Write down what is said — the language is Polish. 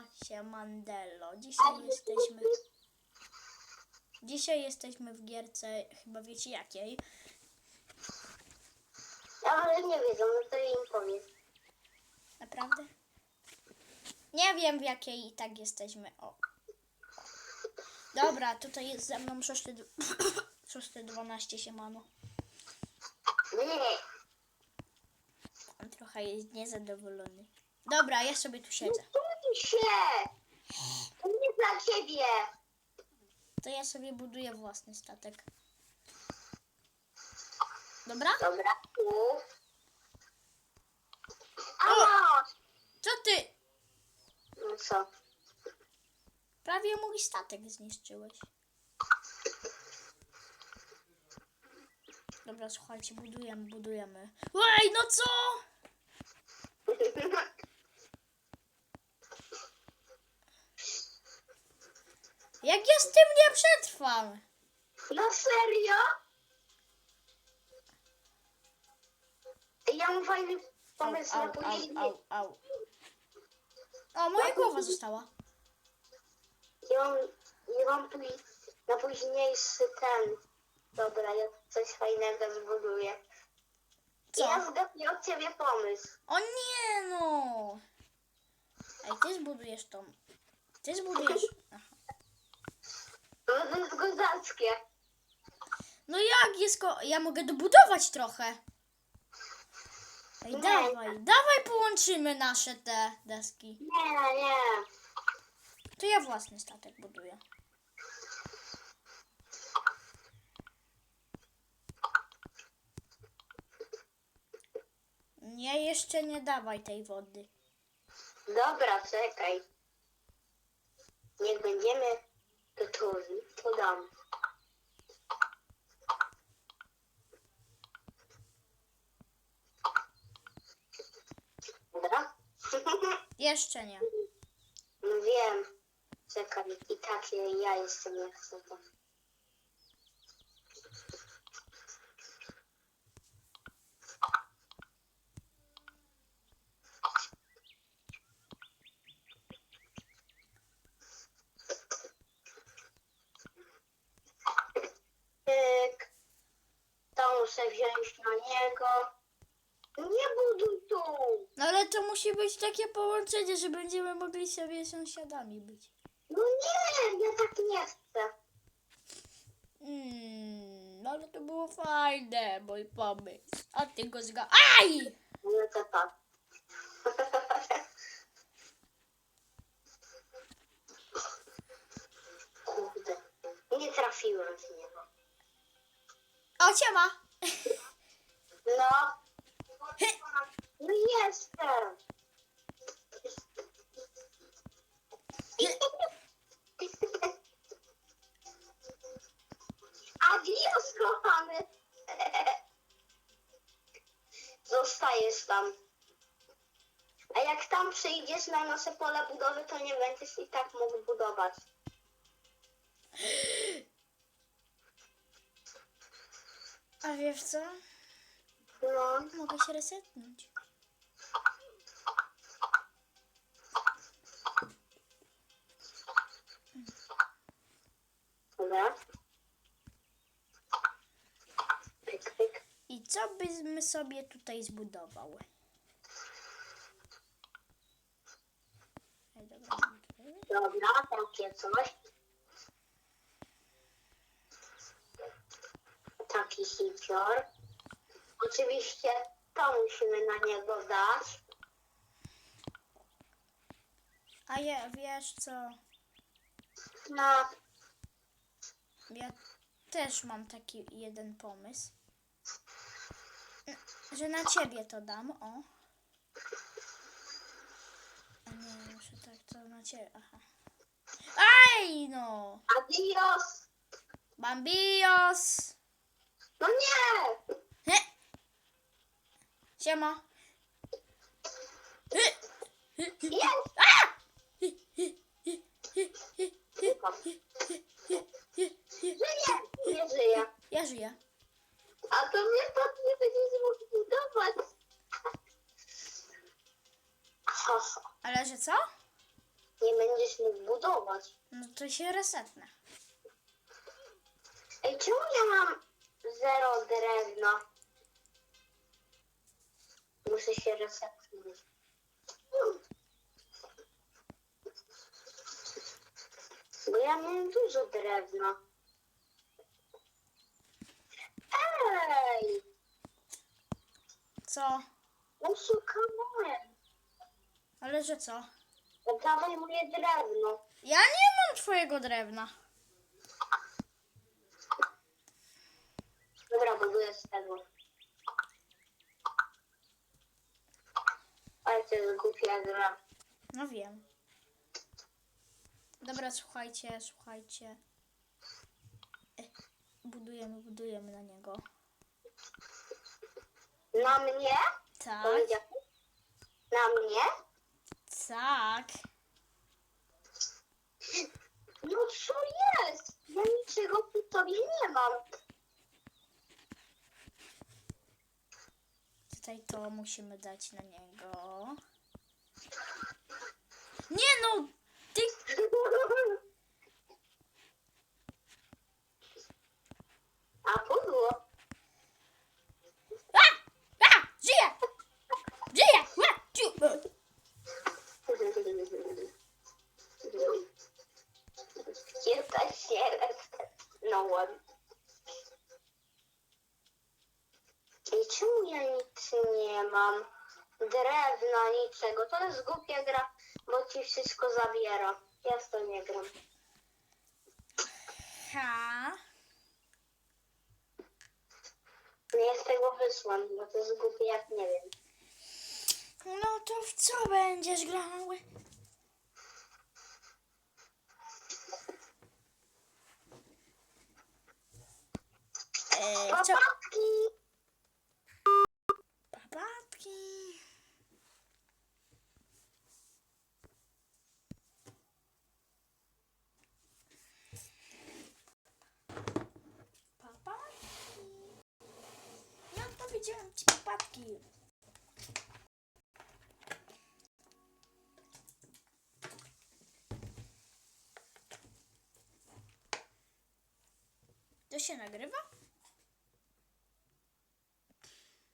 Siema, siemandello. Dzisiaj jesteśmy... Dzisiaj jesteśmy w gierce, chyba wiecie jakiej. Ale nie wiedzą, no to im powiedz. Naprawdę? Nie wiem w jakiej i tak jesteśmy. O. Dobra, tutaj jest ze mną szósty, d- szósty 12 siemano. Nie, On trochę jest niezadowolony. Dobra, ja sobie tu siedzę. Się! To nie dla ciebie! To ja sobie buduję własny statek. Dobra? Dobra, tu. A! Co ty? No co? Prawie mój statek zniszczyłeś. Dobra, słuchajcie, budujemy, budujemy. Ej, no co? Jak ja z tym nie przetrwam? No serio? Ja mam fajny pomysł na au, au, później. au, au. O, moja głowa została. Ja mam, ja mam pój- na późniejszy ten. Dobra, ja coś fajnego zbuduję. Co? Ja zgapię od ciebie pomysł. O nie, no. Ej, ty zbudujesz tą. Ty zbudujesz. Aha. To jest kozackie. No jak jest ko... Ja mogę dobudować trochę. Ej, Nie. dawaj, dawaj połączymy nasze te deski. Nie, nie. To ja własny statek buduję. Nie, jeszcze nie dawaj tej wody. Dobra, czekaj. Niech będziemy gotowi, to dam. Dobra? Jeszcze nie. no wiem. Czekaj, i tak ja chcę to. Muszę wziąć na niego. Nie buduj tu! No ale to musi być takie połączenie, że będziemy mogli sobie sąsiadami być. No nie, ja tak nie chcę. Hmm, no ale to było fajne, mój pomysł. A ty go zga... Aj! No to tak. Kurde, nie trafiłem w niego. O, ciema! No. No jestem. Adios, kochany. Zostajesz tam. A jak tam przyjdziesz na nasze pole budowy, to nie będziesz i tak mógł budować. A wiesz co? No. Mogę się resetnąć. Dobra. Pyk, pyk. I co byśmy sobie tutaj zbudowały? Ej, dobra. Dobra, takie coś. Taki. Oczywiście to musimy na niego dać. A ja, wiesz co? No, Ja też mam taki jeden pomysł. Że na ciebie to dam, o. A nie, muszę tak to na ciebie, aha. Aj, no! adios. Bambios! No nie! Siema! Jest! A! Żyje! Nie żyje. Ja żyję. A to mnie to nie będzie mógł ha. Ale że co? Nie będziesz mógł budować. No to się resetnę. Ej, czemu ja mam zero drewna? Muszę się resetnąć. Bo ja mam dużo drewna. Ej! Co? Oszukałem. Ale że co? Oddawaj moje drewno. Ja nie mam twojego drewna. Dobra, z tego. Ale to jest głupia gra. No wiem. Dobra, słuchajcie, słuchajcie. E, Budujemy, budujemy na niego. Na mnie? Tak? Na mnie? tak. No co jest? Ja niczego przy tobie nie mam. Tutaj to musimy dać na niego. Nie no! Ty... A pudło? A! A! Żyje! Żyje! Ła! Ciu! Ja też się resetnąłem. I czemu ja nic nie mam? Drewna, niczego. To jest głupia gra, bo ci wszystko zabiera. Ja w to nie gram. Ha! Nie z tego wysłam, bo to jest głupie jak nie wiem. No to w co będziesz grały? E, co? Papatki! Papatki. Papatki. Ja powiedziałem To się nagrywa?